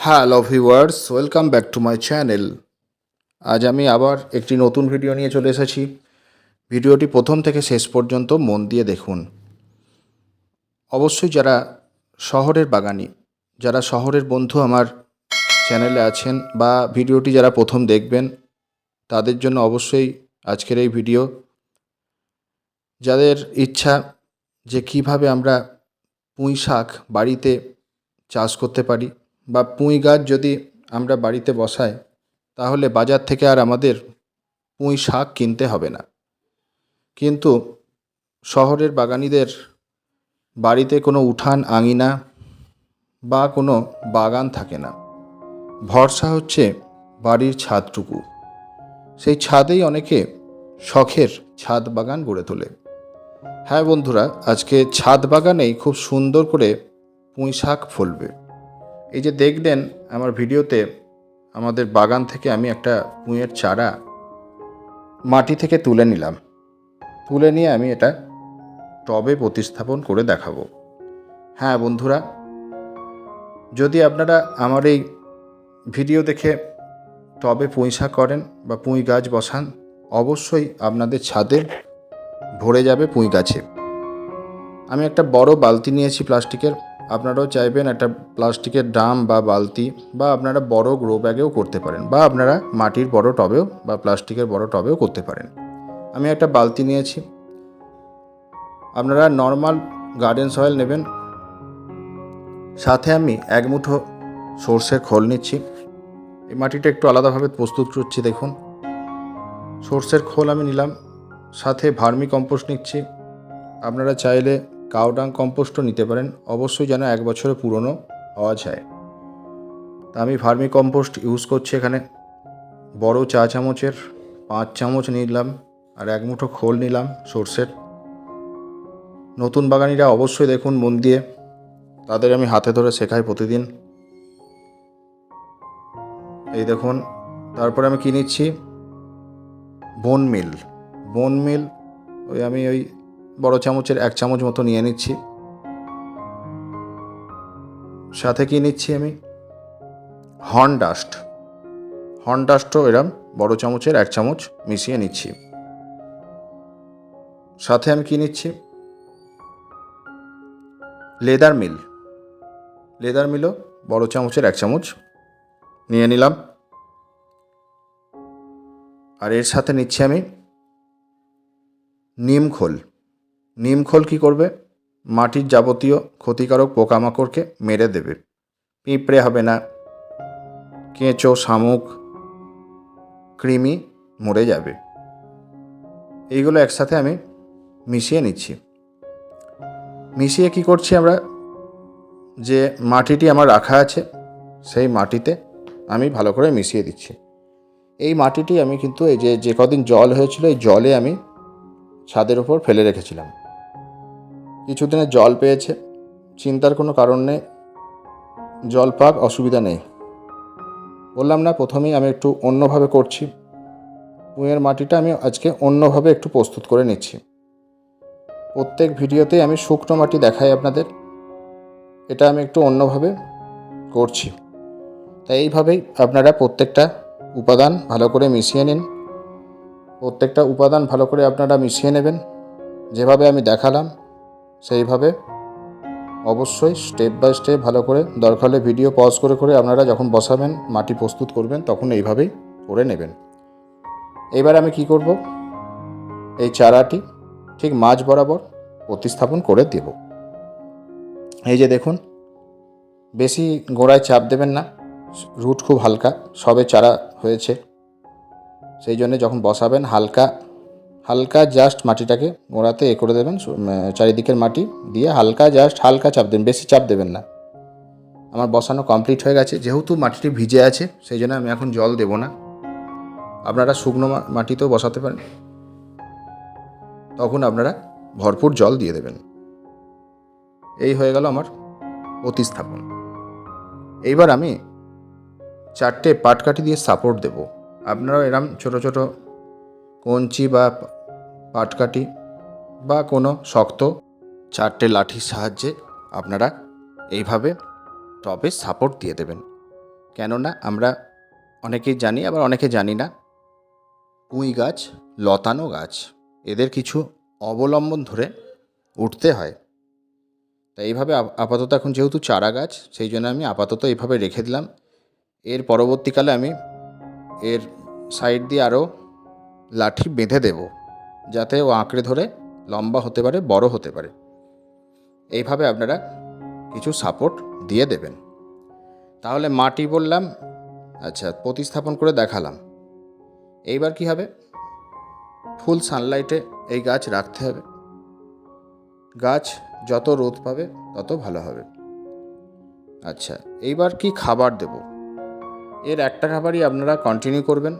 Hello viewers welcome back to my channel আজ আমি আবার একটি নতুন ভিডিও নিয়ে চলে এসেছি। ভিডিওটি প্রথম থেকে শেষ পর্যন্ত মন দিয়ে দেখুন। অবশ্যই যারা শহরের বাগানি, যারা শহরের বন্ধু আমার চ্যানেলে আছেন বা ভিডিওটি যারা প্রথম দেখবেন, তাদের জন্য অবশ্যই আজকের এই ভিডিও যাদের ইচ্ছা যে কীভাবে আমরা পুঁই শাক বাড়িতে চাষ করতে পারি বা পুঁই গাছ যদি আমরা বাড়িতে বসাই, তাহলে বাজার থেকে আর আমাদের পুঁই শাক কিনতে হবে না। কিন্তু শহরের বাগানিদের বাড়িতে কোনো উঠান আঙিনা বা কোনো বাগান থাকে না। ভরসা হচ্ছে বাড়ির ছাদটুকু। সেই ছাদেই অনেকে শখের ছাদ বাগান গড়ে তোলে। হ্যাঁ বন্ধুরা, আজকে ছাদ বাগানেই খুব সুন্দর করে পুঁই শাক ফলবে। এই যে দেখলেন আমার ভিডিওতে আমাদের বাগান থেকে আমি একটা পুঁয়ের চারা মাটি থেকে তুলে নিলাম। তুলে নিয়ে আমি এটা টবে প্রতিস্থাপন করে দেখাবো। হ্যাঁ বন্ধুরা, যদি আপনারা আমার এই ভিডিও দেখে টবে পুঁই শাক করেন বা পুঁই গাছ বসান, অবশ্যই আপনাদের ছাদে ভরে যাবে পুঁই গাছে। আমি একটা বড় বালতি নিয়েছি প্লাস্টিকের। আপনারাও চাইবেন একটা প্লাস্টিকের ড্রাম বা বালতি বা আপনারা বড় গ্রো ব্যাগেও করতে পারেন বা আপনারা মাটির বড় টবেও বা প্লাস্টিকের বড় টবেও করতে পারেন। আমি একটা বালতি নিয়েছি। আপনারা নর্মাল গার্ডেন সয়েল নেবেন। সাথে আমি এক মুঠো সর্ষের খোল নিচ্ছি। এই মাটিটা একটু আলাদাভাবে প্রস্তুত করছি, দেখুন। সর্ষের খোল আমি নিলাম। সাথে ভার্মি কম্পোস্ট নিচ্ছি। আপনারা চাইলে কাউডাং কম্পোস্টও নিতে পারেন, অবশ্যই যেন এক বছরের পুরনো হওয়া যায়। তা আমি ভার্মি কম্পোস্ট ইউজ করছি এখানে। বড় চা চামচের পাঁচ চামচ নিলাম আর এক মুঠো খোল নিলাম সর্ষের। নতুন বাগানিরা অবশ্যই দেখুন মন দিয়ে। তাদের আমি হাতে ধরে শেখাই প্রতিদিন। এই দেখুন, তারপরে আমি কী নিচ্ছি? বোন মিল। বোন মিল, ওই আমি ওই বড় চামচের এক চামচ মতো নিয়ে নিচ্ছি। সাথে কি নিচ্ছি আমি? Horn dust. হর্ন ডাস্টও এরম বড় চামচের এক চামচ মিশিয়ে নিচ্ছি। সাথে আমি কি নিচ্ছি? লেদার মিল। লেদার মিলও বড় চামচের এক চামচ নিয়ে নিলাম। আর এর সাথে নিচ্ছি আমি নিম খোল। নিম খোল কী করবে? মাটির যাবতীয় ক্ষতিকারক পোকামাকড়কে মেরে দেবে। পিঁপড়ে হবে না। কেঁচো, শামুক, কৃমি মরে যাবে। এইগুলো একসাথে আমি মিশিয়ে নিচ্ছি। মিশিয়ে কি করছি আমরা? যে মাটিটি আমার রাখা আছে, সেই মাটিতে আমি ভালো করে মিশিয়ে দিচ্ছি। এই মাটিটি আমি কিন্তু এই যে যে কদিন জল হয়েছিল, এই জলে আমি ছাদের উপর ফেলে রেখেছিলাম। কিছুদিনে জল পেয়েছে। চিন্তার কোনো কারণ নেই। জল পাক, অসুবিধা নেই। বললাম, না, প্রথমেই আমি একটু অন্যভাবে করছি। কুঁয়ের মাটিটা আমি আজকে অন্যভাবে একটু প্রস্তুত করে নিচ্ছি। প্রত্যেক ভিডিওতে আমি শুকনো মাটি দেখাই আপনাদের। এটা আমি একটু অন্যভাবে করছি। তাই এইভাবেই আপনারা প্রত্যেকটা উপাদান ভালো করে মিশিয়ে নিন। প্রত্যেকটা উপাদান ভালো করে আপনারা মিশিয়ে নেবেন। যেভাবে আমি দেখালাম সেইভাবে অবশ্যই স্টেপ বাই স্টেপ ভালো করে দরকার হলে ভিডিও পজ করে করে আপনারা যখন বসাবেন, মাটি প্রস্তুত করবেন, তখন এইভাবেই করে নেবেন। এবার আমি কি করব? এই চারাটি ঠিক মাঝ বরাবর প্রতিস্থাপন করে দেব। এই যে দেখুন, বেশি গোড়ায় চাপ দেবেন না রুট খুব হালকা, সবে চারা হয়েছে। সেই জন্য যখন বসাবেন, হালকা হালকা জাস্ট মাটিটাকে গোড়াতে এ করে দেবেন চারিদিকের মাটি দিয়ে হালকা জাস্ট হালকা চাপ দেবেন, বেশি চাপ দেবেন না। আমার বসানো কমপ্লিট হয়ে গেছে। যেহেতু মাটিটি ভিজে আছে, সেই জন্য আমি এখন জল দেব না। আপনারা শুকনো মাটিতেও বসাতে পারেন। তখন আপনারা ভরপুর জল দিয়ে দেবেন। এই হয়ে গেল আমার প্রতিস্থাপন। এইবার আমি চারটে পাটকাঠি দিয়ে সাপোর্ট দেব। আপনারাও এরম ছোট ছোট কঞ্চি বা পাটকাঠি বা কোনো শক্ত চারটে লাঠির সাহায্যে আপনারা এইভাবে টবে সাপোর্ট দিয়ে দেবেন। কেননা আমরা অনেকেই জানি, আবার অনেকে জানি না, পুঁই গাছ, লতানো গাছ, এদের কিছু অবলম্বন ধরে উঠতে হয়। তাই এইভাবে আপাতত এখন যেহেতু চারা গাছ, সেই জন্য আমি আপাতত এইভাবে রেখে দিলাম। এর পরবর্তীকালে আমি এর সাইড দিয়ে আরও লাঠি বেঁধে দেব, যাতে ও আঁকড়ে ধরে লম্বা হতে পারে, বড় হতে পারে। এইভাবে আপনারা কিছু সাপোর্ট দিয়ে দেবেন। তাহলে মাটি বললাম আচ্ছা প্রতিস্থাপন করে দেখালাম। এইবার কি হবে? ফুল সানলাইটে এই গাছ রাখতে হবে। গাছ যত রোদ পাবে, তত ভালো হবে। আচ্ছা এইবার কি খাবার দেব? এর একটা খাবারই আপনারা কন্টিনিউ করবেন।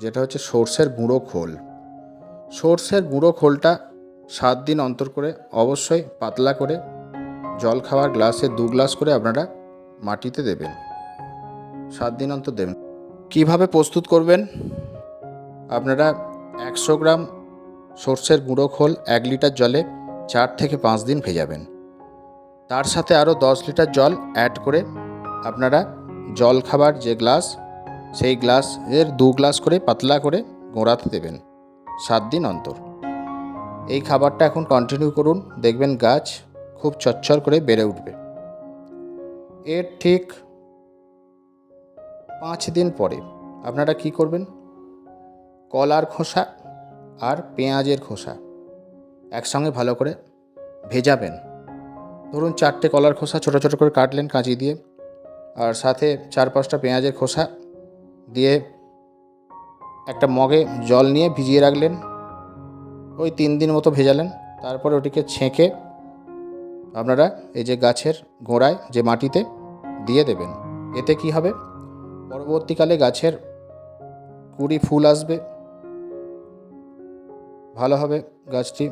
যেটা হচ্ছে সর্ষের গুঁড়ো খোল। সর্ষের গুঁড়ো খোলটা সাত দিন অন্তর করে অবশ্যই পাতলা করে জল খাওয়ার গ্লাসে দু গ্লাস করে আপনারা মাটিতে দেবেন। সাত দিন অন্তর দেবেন। কীভাবে প্রস্তুত করবেন? আপনারা একশো গ্রাম সর্ষের গুঁড়ো খোল এক লিটার জলে চার থেকে পাঁচ দিন ভেজাবেন। তার সাথে আরও দশ লিটার জল অ্যাড করে আপনারা জল খাবার যে গ্লাস সেই গ্লাস এর দু গ্লাস করে পাতলা করে গোড়াতে দেবেন সাত দিন অন্তর। এই খাবারটা এখন কন্টিনিউ করুন, দেখবেন গাছ খুব চচ্চর করে বেড়ে উঠবে। এর ঠিক পাঁচ দিন পরে আপনারা কি করবেন? কলার খোসা আর পেঁয়াজের খোসা একসঙ্গে ভালো করে ভেজাবেন। ধরুন চারটে কলার খোসা ছোটো ছোটো করে কাটলেন, কাঁচি দিয়ে, আর সাথে চার পাঁচটা পেঁয়াজের খোসা দিয়ে একটা মগে জল নিয়ে ভিজিয়ে রাখলেন। ওই তিন দিন মতো ভেজালেন। তারপরে ওটিকে ছেঁকে আপনারা এই যে গাছের গোড়ায়, যে মাটিতে দিয়ে দেবেন। এতে কি হবে? পরবর্তীকালে গাছের কুড়ি ফুল আসবে। ভালো হবে গাছটি।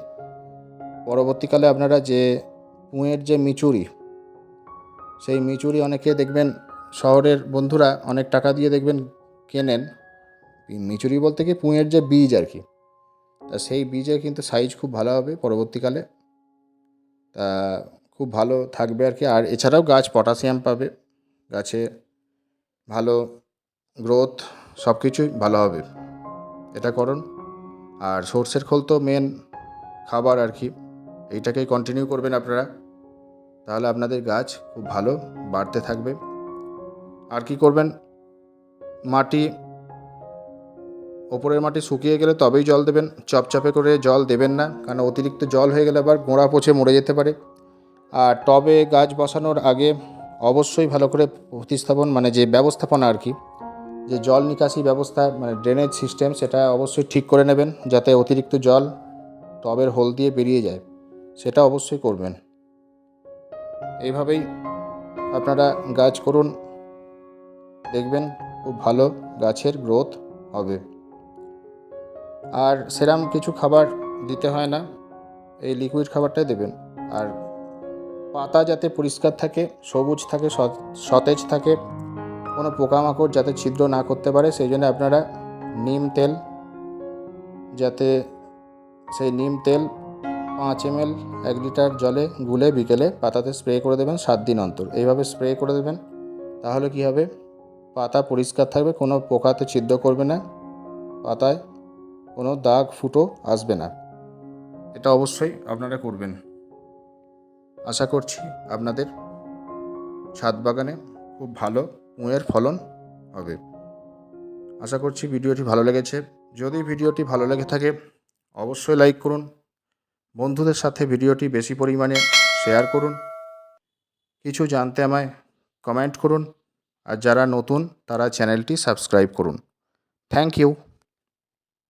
পরবর্তীকালে আপনারা যে পুঁয়ের যে মিচুরি, সেই মিচুরি অনেকে দেখবেন, শহরের বন্ধুরা অনেক টাকা দিয়ে দেখবেন কেনেন মিচুরি বলতে কি পুঁয়ের যে বীজ আর কি। তা সেই বীজের কিন্তু সাইজ খুব ভালো হবে পরবর্তীকালে। তা খুব ভালো থাকবে আর কি। আর এছাড়াও গাছ পটাশিয়াম পাবে। গাছে ভালো গ্রোথ সব কিছুই ভালো হবে। এটা করুন। আর সর্ষের খোল তো মেন খাবার আর কি। এইটাকেই কন্টিনিউ করবেন আপনারা। তাহলে আপনাদের গাছ খুব ভালো বাড়তে থাকবে। আর কি করবেন? মাটি, ওপরের মাটি শুকিয়ে গেলে তবেই জল দেবেন। চপচপে করে জল দেবেন না, কারণ অতিরিক্ত জল হয়ে গেলে আবার গোড়া পচে মরে যেতে পারে। আর টবে গাছ বসানোর আগে অবশ্যই ভালো করে প্রতিস্থাপন মানে যে ব্যবস্থাপনা আর কি, যে জল নিকাশি ব্যবস্থা মানে ড্রেনেজ সিস্টেম সেটা অবশ্যই ঠিক করে নেবেন, যাতে অতিরিক্ত জল টবের হোল দিয়ে বেরিয়ে যায়। সেটা অবশ্যই করবেন। এইভাবেই আপনারা গাছ করুন, দেখবেন খুব ভালো গাছের গ্রোথ হবে। আর সেরাম কিছু খাবার দিতে হয় না, এই লিকুইড খাবারটাই দেবেন। আর পাতা যাতে পরিষ্কার থাকে, সবুজ থাকে, সত- সতেজ থাকে, কোনো পোকামাকড় যাতে ছিদ্র না করতে পারে, সেই জন্য আপনারা নিম তেল যাতে সেই নিম তেল পাঁচ এম এক লিটার জলে গুলে বিকেলে পাতাতে স্প্রে করে দেবেন সাত দিন অন্তর। এইভাবে স্প্রে করে দেবেন, তাহলে কি হবে? পাতা পরিষ্কার থাকবে, কোনো পোকাতে ছিদ্র করবে না, পাতায় কোনো দাগ ফুটো আসবে না। এটা অবশ্যই আপনারা করবেন। আশা করছি আপনাদের ছাদ বাগানে খুব ভালো পুঁয়ের ফলন হবে। আশা করছি ভিডিওটি ভালো লেগেছে। যদি ভিডিওটি ভালো লেগে থাকে, অবশ্যই লাইক করুন। বন্ধুদের সাথে ভিডিওটি বেশি পরিমাণে শেয়ার করুন। কিছু জানতে আমায় কমেন্ট করুন। আর যারা নতুন তারা চ্যানেলটি সাবস্ক্রাইব করুন। Thank you.